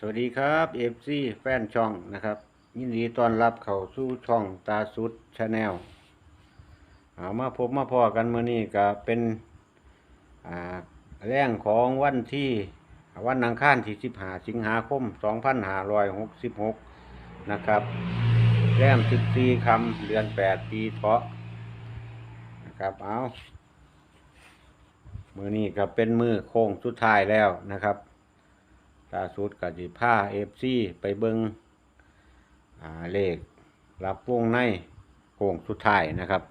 สวัสดีครับเอฟซีแฟนช่องนะครับ ยินดีต้อนรับเข้าสู่ช่องตาสุดชาแนลเอามาพบมาพอกันเมื่อนี้ก็เป็นอ่าแรงของวันที่วันอังคารที่สิบหาสิงหาคมสองพันห้าร้อยหกสิบหกนะครับแรมสิบสี่คำเดือนแปดปีเถาะนะครับเอามือนี้ก็เป็นมือโค้งสุดท้ายแล้วนะครับ ล่าสุดก็สิพาเอฟซีไปเบิงอ่าเลขรับวงในโค้งสุดท้ายนะครับ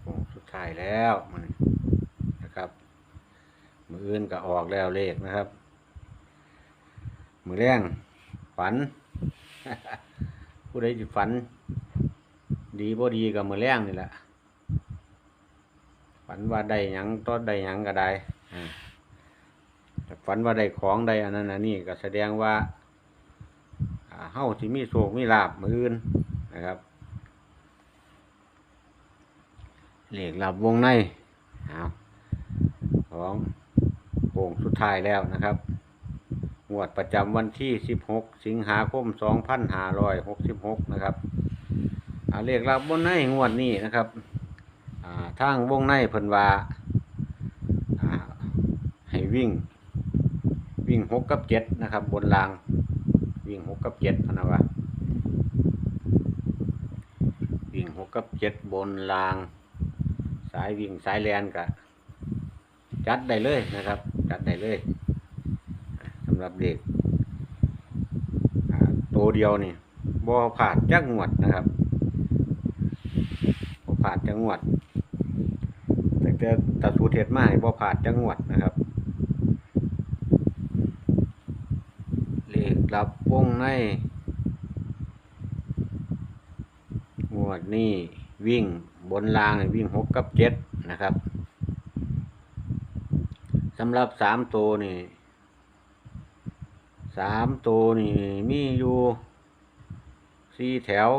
โค้งสุดท้ายแล้วมันนะครับ มืออื่นก็ออกแล้วเลขนะครับ มือแรงฝัน ผู้ใดสิฝัน ดีบ่ดีกับมือแรงนี่แหละ ฝันว่าได้หยังต้นได้หยังก็ได้อ่าแต่ฝันว่าได้ของได้อันนั้นอันนี้ก็แสดงว่าอ่าเฮาที่มีโชคมีลาบมืออื่นนะครับเหล็กลับวงในเอาของโป่งสุดท้ายแล้วนะครับงวดประจำวันที่ 16 สิงหาคม 2566 นะครับเอาเลขลับบนในงวดนี้นะครับอ่า ทางวงในเพิ่นว่าาให้วิ่ง วิ่งหกกับเจ็ดนะครับ บนราง วิ่งหกกับเจ็ดพนะว่าวิ่งหกกับเจ็ดบนราง สายวิ่งสายแลนกะจัดได้เลยนะครับ จัดได้เลยสำหรับเด็กตัวเดียวนี่บ่ผ่านจักงวดนะครับบ่ผ่านจักงวด แต่ต่ตาสูเทศมาให้บ่ผ่านจังหวัดนะครับเลขรับวงในงวดนี้วิ่งบนรางวิ่งหกกับเจ็ดนะครับสำหรับสามตัวนี่สามตัวนี่มีอยู่สี่แถว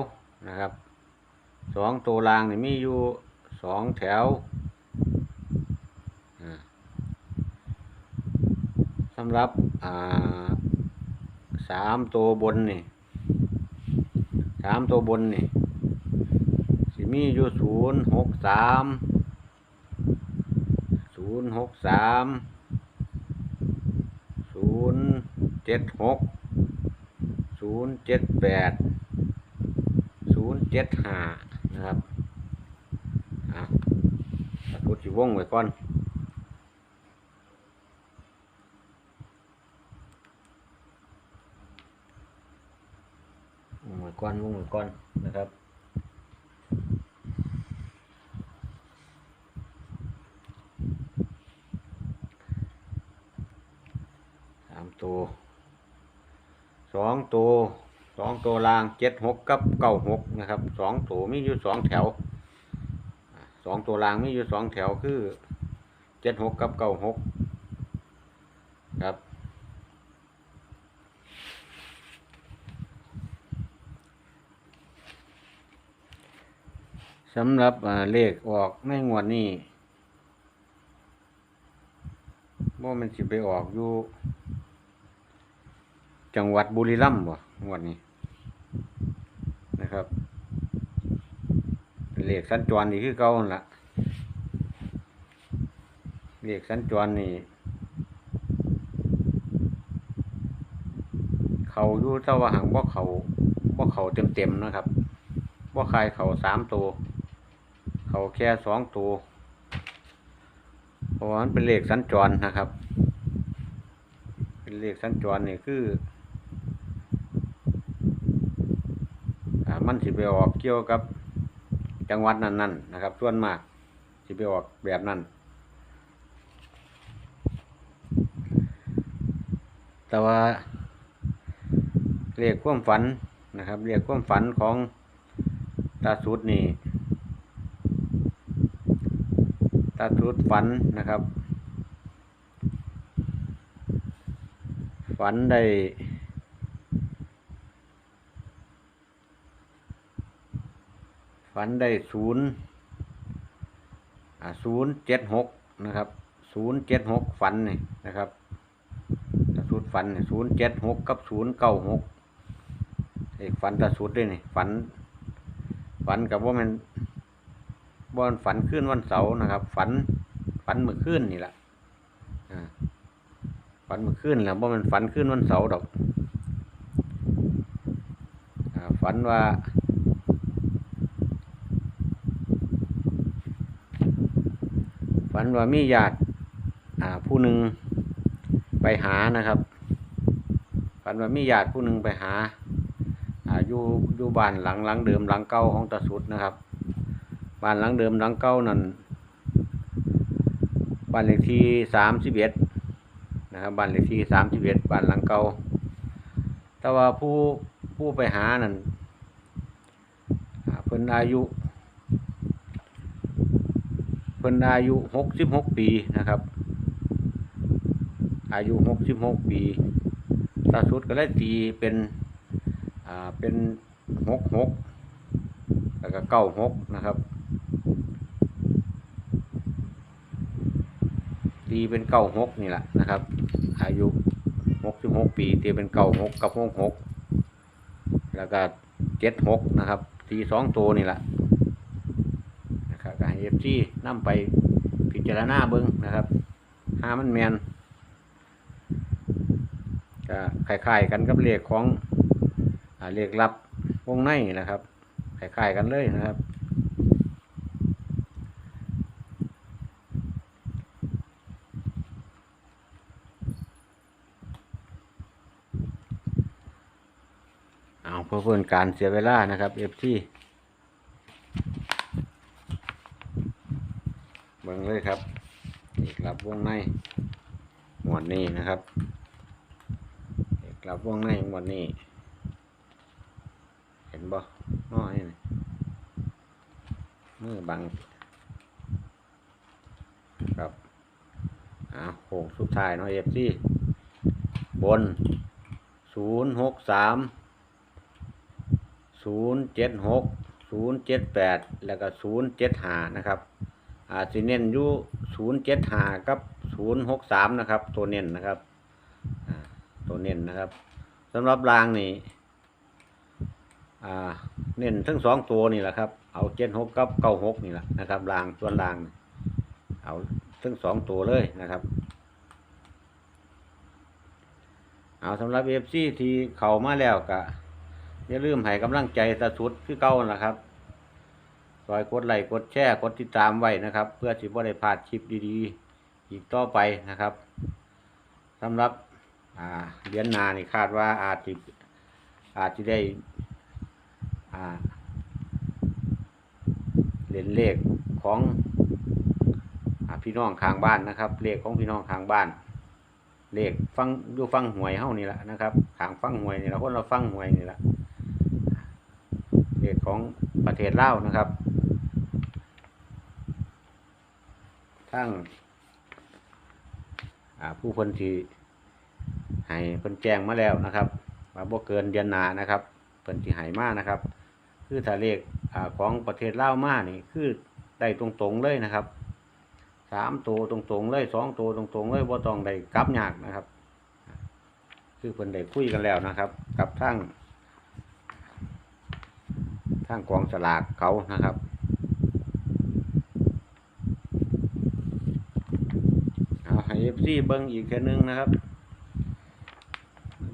นะครับสองตัวรางนี่มีอยู่สองแถว อ่าสำหรับสามตัวบนนี่สามตัวบนนี่สิมีอยู่ศูนย์หกสามศูนย์หกสามศูนย์เจ็ดหกศูนย์เจ็ดแปดศูนย์เจ็ดห้านะครับอะพูดสิวงไว้ก่อน วงไว้ก่อนวงไว้ก่อนนะครับสามตัวสองตัวสองตัวรางเจ็ดหกกับเก้าหกนะครับสองตัวมีอยู่สองแถวสองตัวรางมีอยู่สองแถวคือเจ็ดหกกับเก้าหกครับ สำหรับเลขออกในงวดนี้ว่ามันสิไปออกอยู่ จังหวัดบุรีรัมย์บ่งวดนี้ นะครับเลขสัญจรนี่คือเก่าละเลขสัญจรนี่เขาอยู่เจ้าว่าหังบ่เขาบ่เขาเต็มเต็มๆนะครับบ่คายเขาสามตัว เขาแค่สองตัวเพราะมันเป็นเลขสัญจรนะครับ เป็นเลขสัญจรนี่คืออมันสิไปออกเกี่ยวกับจังหวัดนั้นๆนนะครับ ส่วนมากสิไปออกแบบนั้น แต่ว่าเลขความฝันนะครับเลขความฝันของตาสุดนี่ ตาทุดฝันนะครับ ฝันได้ฝันได้ศูนย์ศูนย์เจ็ดหกนะครับศูนย์เจ็ดหกฝันนี่นะครับตาสุดฝันศูนย์เจ็ดหกกับศูนย์เก้าหกไอ้ฝันตาสุดด้วยนี่ฝัน ฝันกับว่ามัน บอนฝันขึ้นวันเสาร์นะครับ ฝันฝันเมื่อคืนนี่แหละฝันเมื่อคืนแหล้วว่ามันฝันขึ้นวันเสาร์ดอกฝันว่าฝันว่ามีญาติผู้หนึ่งไปหานะครับฝันว่ามีญาติผู้หนึ่งไปหาอาอยู่อยู่บ้านหลังหลังเดิมหลังเก่าของตาสุดนะครับ บ้านหลังเดิมหลังเก่านั่นบ้านเลขที่สามสิบเอ็ดนะครับบ้านเลขที่สามสิบเอ็ดบ้านหลังเก่าแต่ว่าผู้ผู้ไปหานั่นเพิ่นอายุเพิ่นอายุหกสิบหกปีนะครับ อายุหกสิบหกปีตาสุดก็เลยตีเป็นอ่าเป็นหกหกแล้วก็เก้าหกนะครับ ตีเป็นเก้าหกนี่แหละนะครับ อายุหกสิบหกปีตีเป็นเก้าหกกับหกหกแล้วก็เจ็ดหกนะครับตีสองตัวนี่แหละนะครับก็ให้เอฟซีนำไปพิจารณาเบิ้งนะครับหามันแมนก็คล้ายๆกันกับเลขของอเลขลับวงในนะครับคล้ายๆกันเลยนะครับ เพื่อนการเสียเวลานะครับเอฟซีเบิ่งเลยครับเอกลับวงในหมวดนี้นะครับเอกลับวงในหมวดนี้ เห็นบ่น้อยมือบังครับอ่าโค้งสุดท้ายเนาะเอฟซีบนศูนย์หกสาม ศูนย์เจ็ดหกศูนย์เจ็ดแปดแล้วก็ศูนย์เจ็ดหานะครับอาจจะเน้นอยู่ศูนย์เจ็ดหากับศูนย์หกสามนะครับ ตัวเน้นนะครับอ่าตัวเน้นนะครับสำหรับรางนี่อ่าเน้นทั้งสองตัวนี่แหละครับ เอาเจ็ดหกกับเก้าหกนี่แหละนะครับรางส่วนราง เอาทั้งสองตัวเลยนะครับ เอาสำหรับเอฟซีที่เข้ามาแล้วก็ อย่าลืมให้กำลังใจตะสุดคือเก่านะครับซอยกดไลค์กดแชร์กดติดตามไว้นะครับ เพื่อสิบ่ได้พลาดคลิปดีๆ อีกต่อไปนะครับสำหรับเดือนนานี่คาดว่าอาจจะอาจจะได้อ่าเล่นเลขของอพี่น้องข้างบ้านนะครับ เลขของพี่น้องข้างบ้าน เลขฟังอยู่ฟังหวยเฮานี่แหละนะครับข้างฟังหวยนี่แหละคนเราฟังหวยนี่แหละ เลของประเทศลาวนะครับทั้งผู้คนที่ให้เพิ่นแจ้งมาแล้วนะครับว่าบ่เกินเดือนหนานะครับเพิ่นสิให้มานะครับ คือถ้าเลขอของประเทศลาวมานี่คือได้ตรงๆเลยนะครับสามตัวตรงๆเลยสองตัวตรงๆเลยบ่ต้องได้กลับยากนะครับ คือเพิ่นได้คุยกันแล้วนะครับ กับทั้ง ทางกองสลากเขานะครับเอาให้เอฟซีเบิ้งอีกแค่นึงนะครับ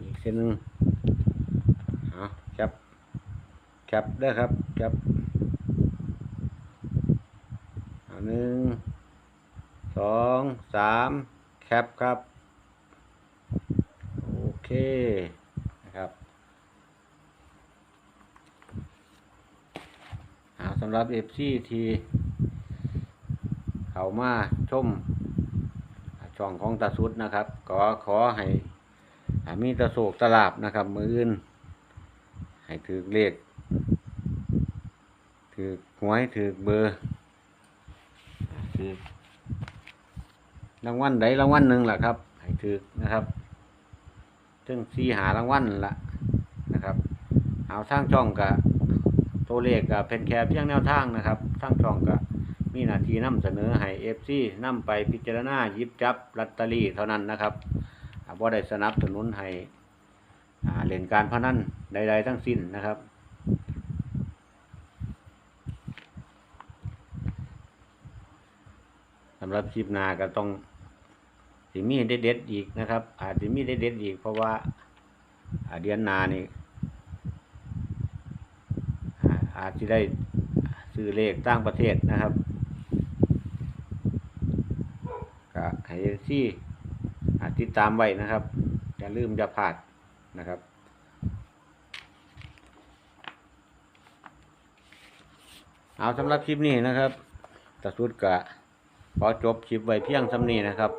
อีกแค่นึงเอาแคปแคปได้ครับแคปหนึ่งสองสามแคปครับ โอเคนะครับเอา สำหรับเอฟซีที่เข้ามาชมช่องของตาสุดนะครับก็ขอให้มีตะโศกตลาบนะครับ มืออื่น ให้ถือเลขถือหวยถือเบอร์ถือรางวัลใดรางวัลหนึ่งแหละครับ ให้ถือนะครับถึงสี่หารางวัลละนะครับ เอาทางช่องกับ ตัวเลขกับเป็นแค่เพียงแนวทางนะครับทางช่องกับมีหน้าที่นำเสนอให้เอฟซีนำไปพิจารณาหยิบจับลอตเตอรี่เท่านั้นนะครับอ่าบ่ได้สนับสนุนให้เล่นการพนันใด ๆ ทั้งสิ้นนะครับสำหรับคลิปหน้าก็ต้องสิมีเด็ดๆอีกนะครับ อาจจะมีเด็ดๆอีกเพราะว่าเดือนนานี่ อาจจะได้ซื้อเลขต่างประเทศนะครับก็ให้ที่อาติดตามไว้นะครับอย่าลืมอย่าพลาดนะครับเอาสำหรับคลิปนี้นะครับตะสุดกะขอจบคลิปไว้เพียงสำนี้นะครับ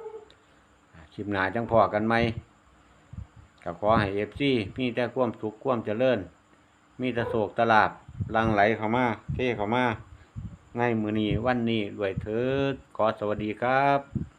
คลิปหนาจังพอกันไหมก็ขอให้เอฟซีมีแต่ความสุขความเจริญ มีแต่โศกตลาบ ลังไหลเข้ามาเทเข้ามาในมือนี้วันนี้ด้วยเถิดขอสวัสดีครับ